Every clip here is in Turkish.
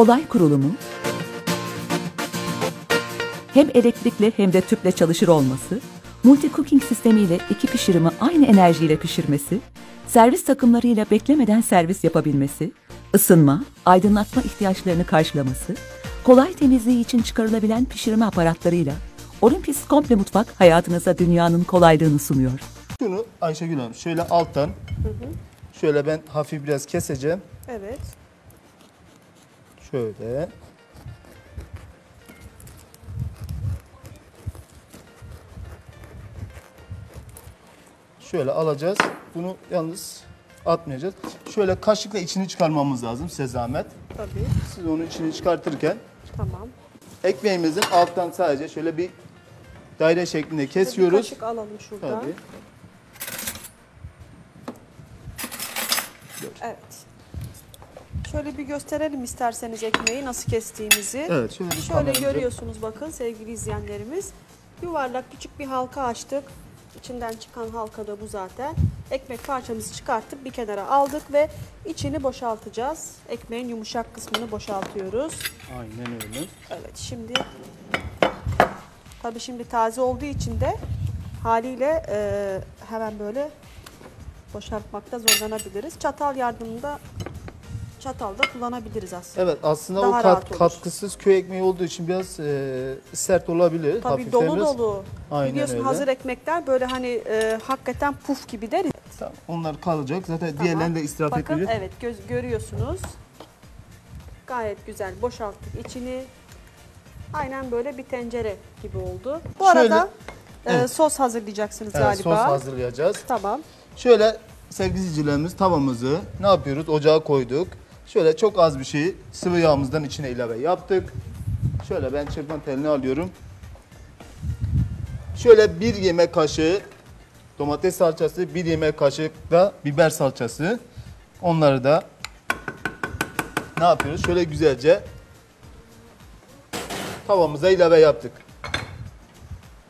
kolay kurulumu, hem elektrikli hem de tüple çalışır olması, multi cooking sistemiyle iki pişirimi aynı enerjiyle pişirmesi, servis takımlarıyla beklemeden servis yapabilmesi, ısınma, aydınlatma ihtiyaçlarını karşılaması, kolay temizliği için çıkarılabilen pişirme aparatlarıyla Olympus Komple Mutfak hayatınıza dünyanın kolaylığını sunuyor. Şunu Ayşegül Hanım şöyle alttan şöyle ben hafif biraz keseceğim. Evet. Şöyle. Şöyle alacağız. Bunu yalnız atmayacağız. Şöyle kaşıkla içini çıkarmamız lazım size zahmet. Tabii. Siz onu içini çıkartırken Tamam. ekmeğimizin alttan sadece şöyle bir daire şeklinde Bir kesiyoruz. kaşık alalım şuradan. Tabii. Evet. Şöyle bir gösterelim isterseniz ekmeği nasıl kestiğimizi. Evet, şöyle bir Şöyle kameramızı- görüyorsunuz bakın sevgili izleyenlerimiz. Yuvarlak küçük bir halka açtık. İçinden çıkan halka da bu zaten. Ekmek parçamızı çıkartıp bir kenara aldık ve içini boşaltacağız. Ekmeğin yumuşak kısmını boşaltıyoruz. Aynen öyle. Evet şimdi tabii şimdi taze olduğu için de haliyle e, hemen böyle boşaltmakta zorlanabiliriz. Çatal yardımında çatal da kullanabiliriz aslında. Evet aslında Daha o rahat kat, olur. katkısız köy ekmeği olduğu için biraz e, sert olabilir. Tabii dolu biraz- dolu. Aynen Biliyorsun öyle. hazır ekmekler böyle hani e, hakikaten puf gibi deriz. Tamam, onlar kalacak. Zaten Tamam. diğerlerini de israf Bakın etmeyeceğiz. evet göz, görüyorsunuz. Gayet güzel boşalttık içini. Aynen böyle bir tencere gibi oldu. Bu Şöyle- arada e, Evet. sos hazırlayacaksınız Evet, galiba. sos hazırlayacağız. Tamam. Şöyle sevgili izleyicilerimiz tavamızı ne yapıyoruz? Ocağa koyduk. Şöyle çok az bir şey sıvı yağımızdan içine ilave yaptık. Şöyle ben çırpma telini alıyorum. Şöyle bir yemek kaşığı domates salçası, bir yemek kaşığı da biber salçası. Onları da ne yapıyoruz? Şöyle güzelce tavamıza ilave yaptık.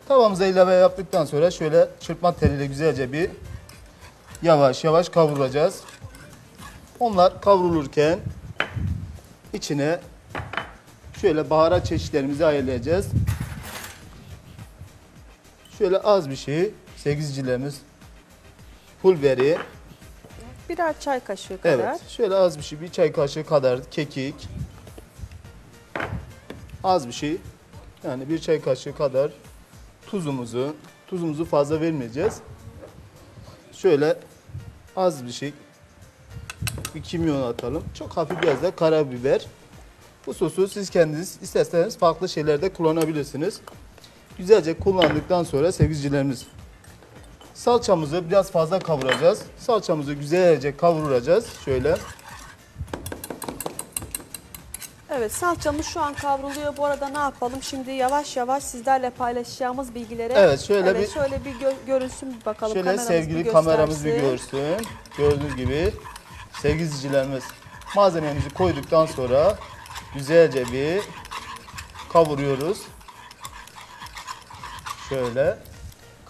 Tavamıza ilave yaptıktan sonra şöyle çırpma teliyle güzelce bir yavaş yavaş kavuracağız. Onlar kavrulurken içine şöyle baharat çeşitlerimizi ayarlayacağız. Şöyle az bir şey sevgizcilerimiz pul biberi, Birer çay kaşığı kadar. evet şöyle az bir şey bir çay kaşığı kadar kekik, az bir şey yani bir çay kaşığı kadar tuzumuzu, tuzumuzu fazla vermeyeceğiz. Şöyle az bir şey bir kimyon atalım. Çok hafif biraz da karabiber. Bu sosu siz kendiniz isterseniz farklı şeylerde kullanabilirsiniz. Güzelce kullandıktan sonra sevgilicilerimiz salçamızı biraz fazla kavuracağız. Salçamızı güzelce kavuracağız. Şöyle. Evet salçamız şu an kavruluyor. Bu arada ne yapalım? Şimdi yavaş yavaş sizlerle paylaşacağımız bilgilere Evet, şöyle evet, bir- şöyle bir gö- görünsün bir bakalım. Şöyle Kameramız sevgili bir kameramız bir görsün. Gördüğünüz gibi sevgili izleyicilerimiz malzememizi koyduktan sonra güzelce bir kavuruyoruz. Şöyle.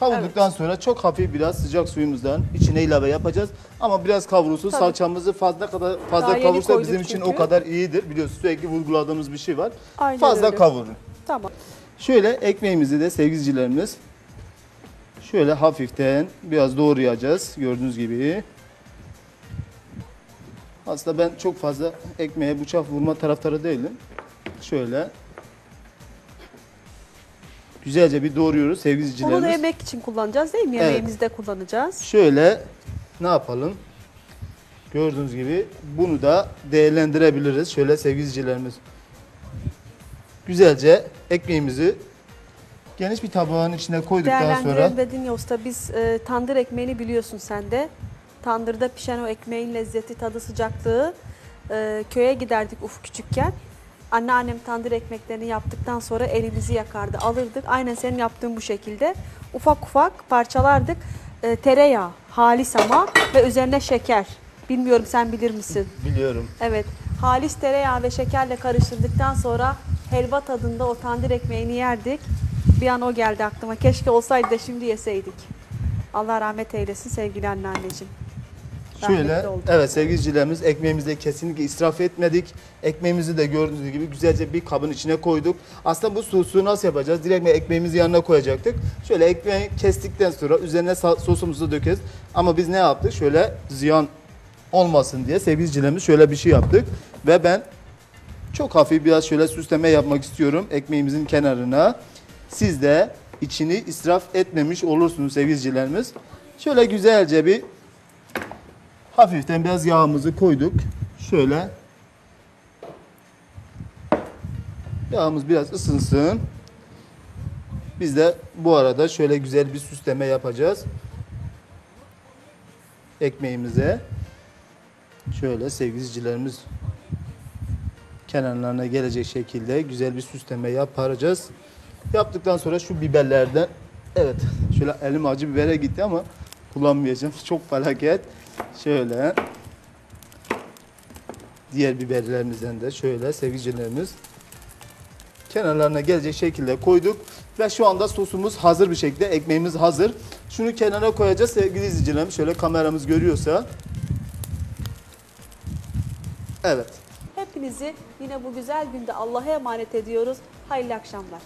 Kavurduktan sonra çok hafif biraz sıcak suyumuzdan içine ilave yapacağız. Ama biraz kavrulsun. Tabii. Salçamızı fazla kadar fazla Daha kavursa bizim için çünkü. o kadar iyidir. Biliyorsunuz sürekli vurguladığımız bir şey var. Aynen fazla öyle. kavurun. Tamam. Şöyle ekmeğimizi de sevgilicilerimiz şöyle hafiften biraz doğrayacağız gördüğünüz gibi. Aslında ben çok fazla ekmeğe bıçak vurma taraftarı değilim. Şöyle güzelce bir doğruyoruz sevgili Bunu da izleyicilerimiz. yemek için kullanacağız değil mi? Evet. Yemeğimizde kullanacağız. Şöyle ne yapalım? Gördüğünüz gibi bunu da değerlendirebiliriz. Şöyle sevgili izleyicilerimiz. Güzelce ekmeğimizi geniş bir tabağın içine koyduktan Değerlendirelim sonra dedin ya usta biz e, tandır ekmeğini biliyorsun sen de. Tandırda pişen o ekmeğin lezzeti, tadı, sıcaklığı e, köye giderdik uf küçükken. Anneannem tandır ekmeklerini yaptıktan sonra elimizi yakardı. Alırdık aynen senin yaptığın bu şekilde. Ufak ufak parçalardık. E, tereyağı, halis ama ve üzerine şeker. Bilmiyorum sen bilir misin? biliyorum. Evet. Halis tereyağı ve şekerle karıştırdıktan sonra helva tadında o tandır ekmeğini yerdik. Bir an o geldi aklıma. Keşke olsaydı da şimdi yeseydik. Allah rahmet eylesin sevgili anneanneciğim. Şöyle, evet sevgili izleyicilerimiz ekmeğimizi de kesinlikle israf etmedik. Ekmeğimizi de gördüğünüz gibi güzelce bir kabın içine koyduk. Aslında bu sosu nasıl yapacağız? Direkt ekmeğimizi yanına koyacaktık. Şöyle ekmeği kestikten sonra üzerine sosumuzu dökeceğiz. Ama biz ne yaptık? Şöyle ziyan olmasın diye sevgili izleyicilerimiz şöyle bir şey yaptık. Ve ben çok hafif biraz şöyle süsleme yapmak istiyorum ekmeğimizin kenarına. Siz de içini israf etmemiş olursunuz sevgili izleyicilerimiz. Şöyle güzelce bir hafiften biraz yağımızı koyduk. Şöyle yağımız biraz ısınsın. Biz de bu arada şöyle güzel bir süsleme yapacağız. Ekmeğimize. Şöyle sevgili izleyicilerimiz kenarlarına gelecek şekilde güzel bir süsleme yapacağız. Yaptıktan sonra şu biberlerden evet şöyle elim acı bibere gitti ama kullanmayacağım. Çok felaket. Şöyle diğer biberlerimizden de şöyle sevgililerimiz kenarlarına gelecek şekilde koyduk ve şu anda sosumuz hazır bir şekilde ekmeğimiz hazır. Şunu kenara koyacağız sevgili izleyicilerim. Şöyle kameramız görüyorsa. Evet. Hepinizi yine bu güzel günde Allah'a emanet ediyoruz. Hayırlı akşamlar.